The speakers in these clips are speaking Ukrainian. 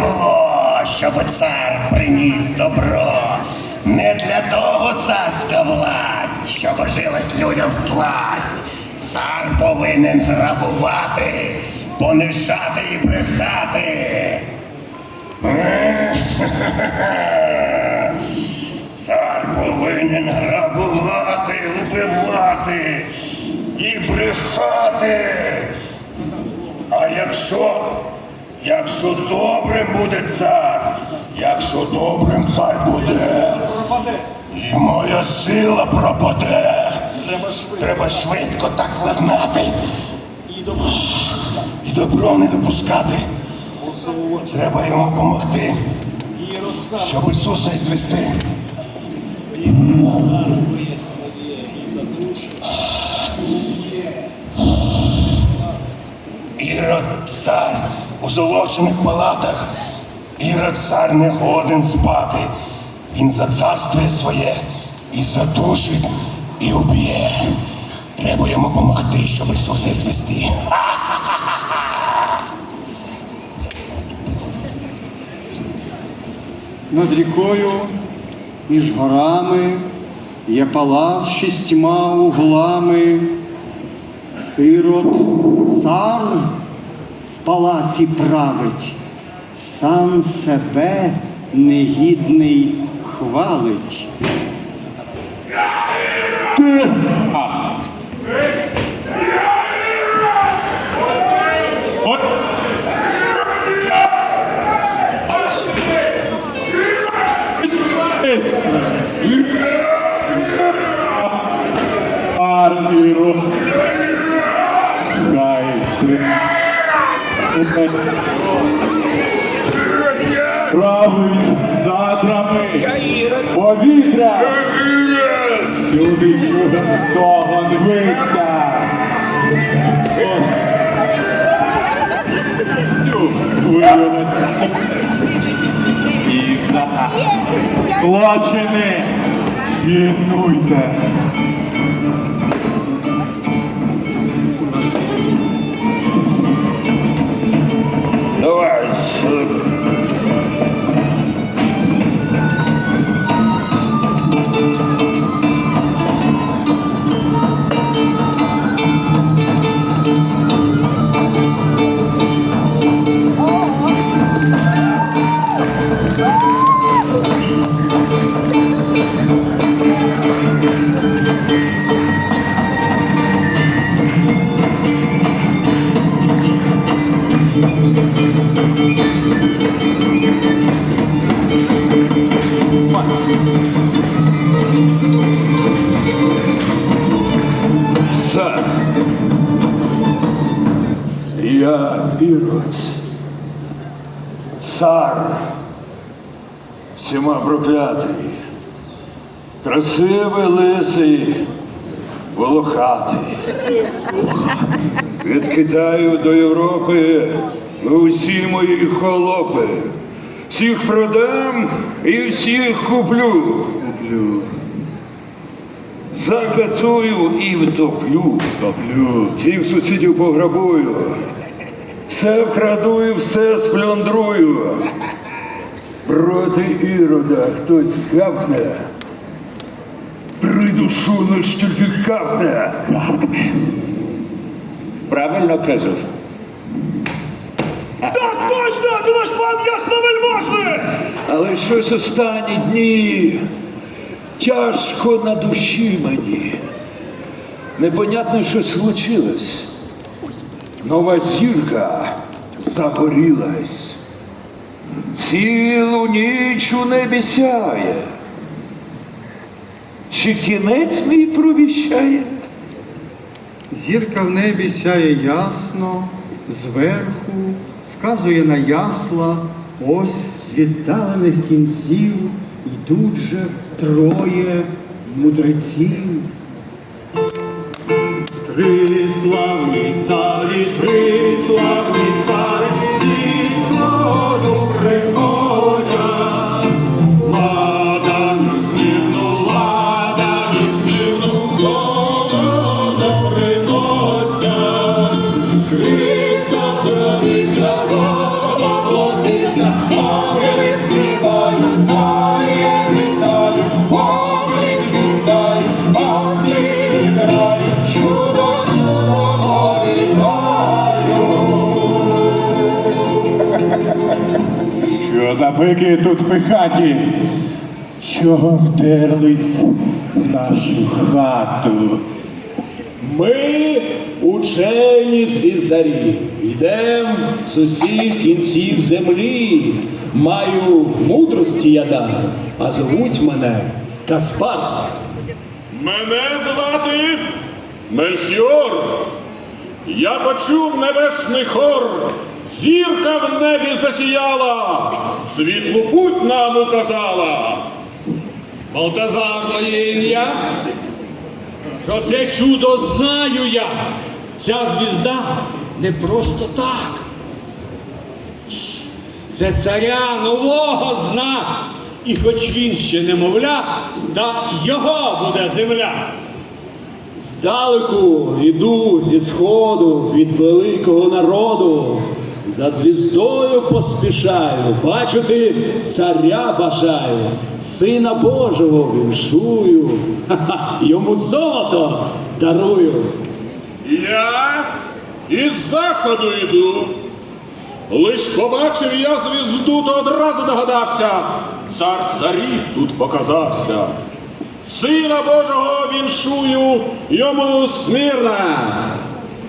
було, щоб цар приніс добро. Не для того царська власть, щоб жилась людям сласть. Цар повинен грабувати, понижати і брехати. Цар повинен грабувати, вбивати і брехати. А якщо, якщо добрим буде цар, якщо добрим цар буде, і моя сила пропаде. Треба швидко. Так ладнати І добро. не допускати. Треба йому допомогти, щоб Ісуса звести. Ірод цар у золочених палатах. Ірод цар не годен спати. Він за царствує своє і задушить, і уб'є. Треба йому допомогти, щоб Ісуса звести. Над рікою, між горами, є палац шістьма углами. Ірод цар палаці править, сам себе негідний хвалить. Сюди чуга стогон виття. І за злочини цінуйте. Цар. Я Ірод. Цар. Всіма проклятий. Красивий лисий, волохатий. Від Китаю до Європи усі мої холопи. Всіх продам і всіх куплю. Куплю. Закатую і втоплю. Втоплю. Всіх сусідів пограбую. Все вкраду і все сплюндрую. Проти ірода хтось гавкне. Придушу тільки капне. Правильно кажу. Так точно! Ти наш пан ясновельможний! Але щось останні дні тяжко на душі мені. Непонятно, що случилось. Нова зірка загорілась. Цілу ніч у небі сяє. Чи кінець мій провіщає? Зірка в небі сяє ясно, зверху, вказує на ясла, ось з віддалених кінців йдуть же троє мудреців. Три славні царі, три Що за бики тут пихаті? Чого втерлись в нашу хату? Ми учені звіздарі. Йдем з усіх кінців землі. Маю мудрості я дар, а зовуть мене Каспар. Мене звати. Мельхіор. Я почув небесний хор. Зірка в небі засіяла, світлу путь нам указала. Балтазар моє ім'я. Про це чудо знаю я. Ця звізда не просто так. Це царя нового знак. І хоч він ще немовля, та його буде земля. Здалеку іду зі сходу від великого народу. За звіздою поспішаю, бачити царя бажаю, сина Божого віншую, йому золото дарую. Я із заходу йду. Лиш побачив я звізду, то одразу догадався. Цар царів тут показався. Сина Божого віншую, йому смирна.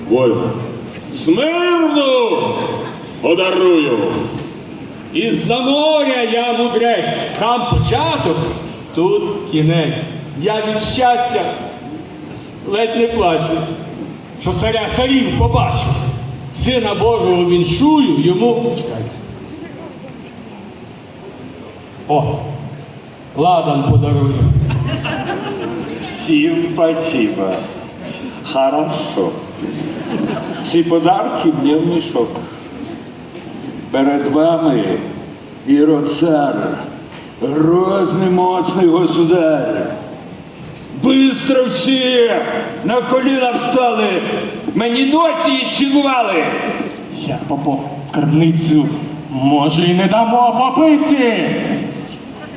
Вольно. Смирну подарую. Із-за моря я мудрець, там початок, тут кінець. Я від щастя ледь не плачу, що царя царів побачу. Сина Божого віншую, йому. Чекайте. О, ладан подарую. Всім спасибо. Хорошо. Ці подарки мне в мішок. Перед вами Іроцар, грозний моцний государ. Бистро всі на коліна встали, мені ноці цілували. Я попо скарбницю, може, і не дамо попиці.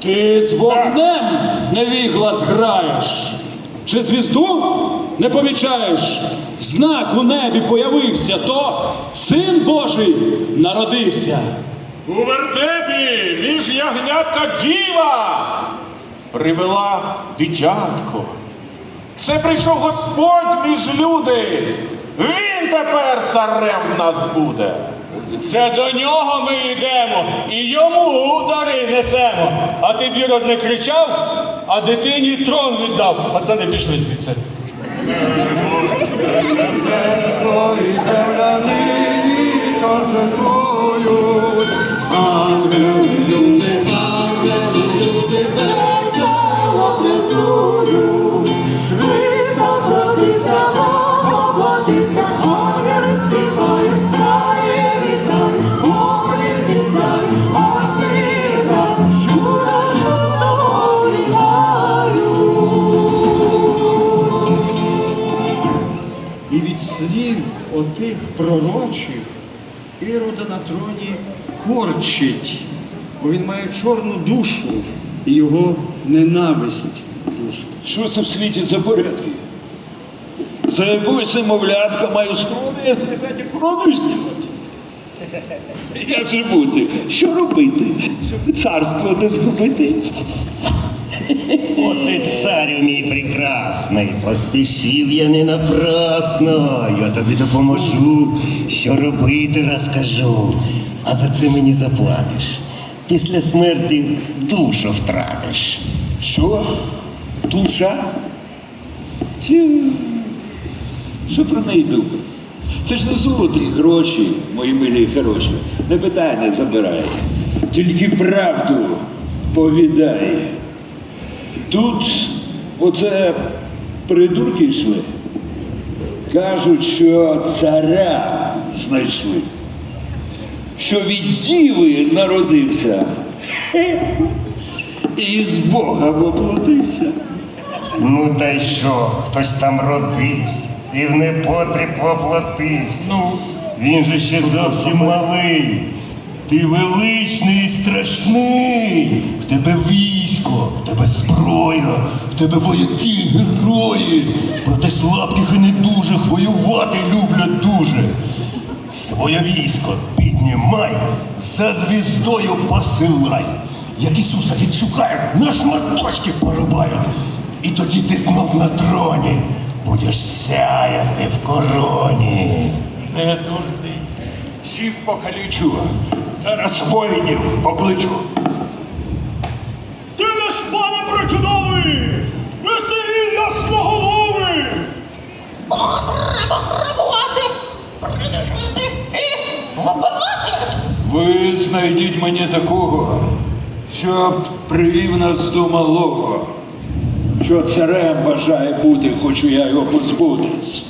Ти з вогнем невіглас граєш. Чи звізду не помічаєш? Знак у небі появився, то син Божий народився. У вертепі між ягнятка діва привела дитятко. Це прийшов Господь між люди. Він тепер царем нас буде. Це до нього ми йдемо і йому дари несемо. А ти Бірод не кричав, а дитині трон віддав. Пацани пішли звідси. Земля нині торжествують, слів отих пророчих Ірода на троні корчить, бо він має чорну душу і його ненависть душу. Що це в світі за порядки? За якусь немовлятка маю сторони злізати корону знімати. Як же бути? Що робити? Щоб царство не згубити? От ти царю мій прекрасний, поспішив я не напрасно, я тобі допоможу, що робити розкажу, а за це мені заплатиш. Після смерті душу втратиш. Що? Душа? Що про неї думати? Це ж не золоті гроші, мої милі хороші. Не питай, не забирай. Тільки правду повідай. Тут оце придурки йшли. Кажуть, що царя знайшли. Що від діви народився. І з Бога воплотився. Ну та й що, хтось там родився і в непотріб воплотився. Ну, він же ще зовсім малий. Ти величний і страшний. В тебе військо, в тебе зброя, в тебе вояки, герої. Проти слабких і недужих воювати люблять дуже. Своє військо піднімай, за звіздою посилай. Як Ісуса відшукають, на шматочки порубають. І тоді ти знов на троні будеш сяяти в короні. Не дурний. Всіх покалічу. Зараз воїнів покличу. Грабувати, принижити і вбивати. Ви знайдіть мені такого, щоб привів нас до малого. Що царем бажає бути, хочу я його позбутись.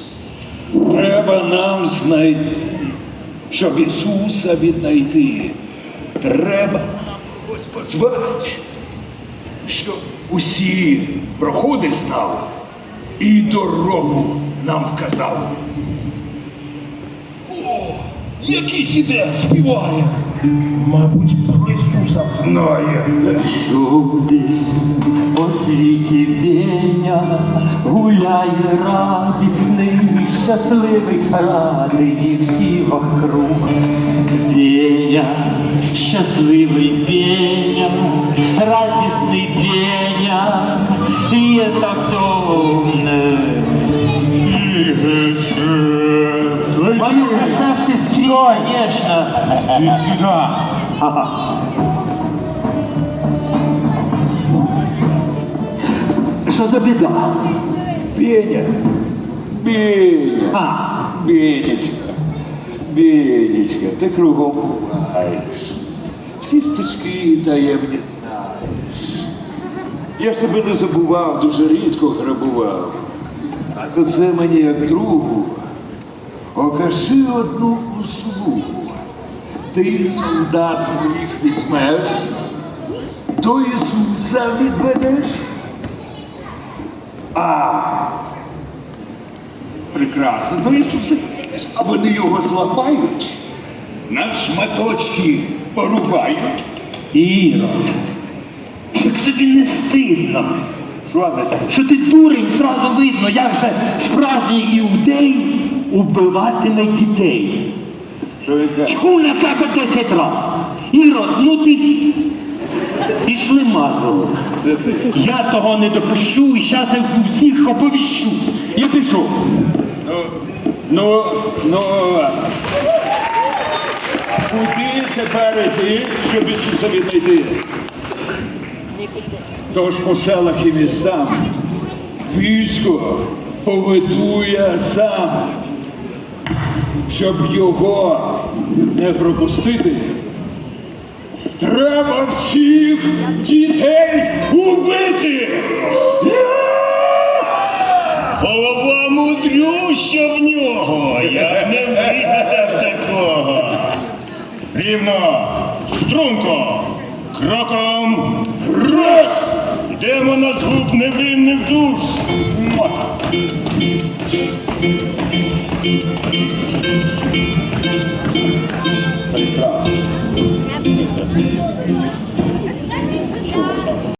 Треба нам знайти, щоб Ісуса віднайти. Треба нам когось позвати, щоб усі проходи знали і дорогу нам вказали. Якийсь іде, співає. Мабуть, про Ісуса знає. Всюди по світі Веня гуляє радісний, щасливий, радий всі вокруг. Веня, щасливий Веня, радісний Веня, є так темне. Мою гешефти скрізь, конечно. І сюди! Що за біда? Беня, Беня, А, Бенечка, Бенечка, ти кругом буваєш. Всі стежки таємні знаєш. Я ж тебе не забував, дуже рідко грабував. А за це мені як другу окажи одну услугу. Ти солдат моїх візьмеш, до Ісуса відведеш. А прекрасно, то Ісуса, а вони його зламають, на шматочки порубають. Ірод, як тобі не стидно? Що ти дурень, зразу видно, як же справжній іудей убиватиме дітей. Що ви кажете? Чху десять раз. Ірод, ну ти пішли мазало. Я того не допущу і зараз я всіх оповіщу. Я пішов. Ну, ну, куди тепер іти, щоб Ісуса віднайти? Тож по селах і містам військо поведу я сам, щоб його не пропустити. Треба всіх дітей убити! Голова мудрюща в нього. Я не вигадав такого. Рівно, струнко, кроком раз. Йдемо на згуб невинних душ. Муа. Прекрасно.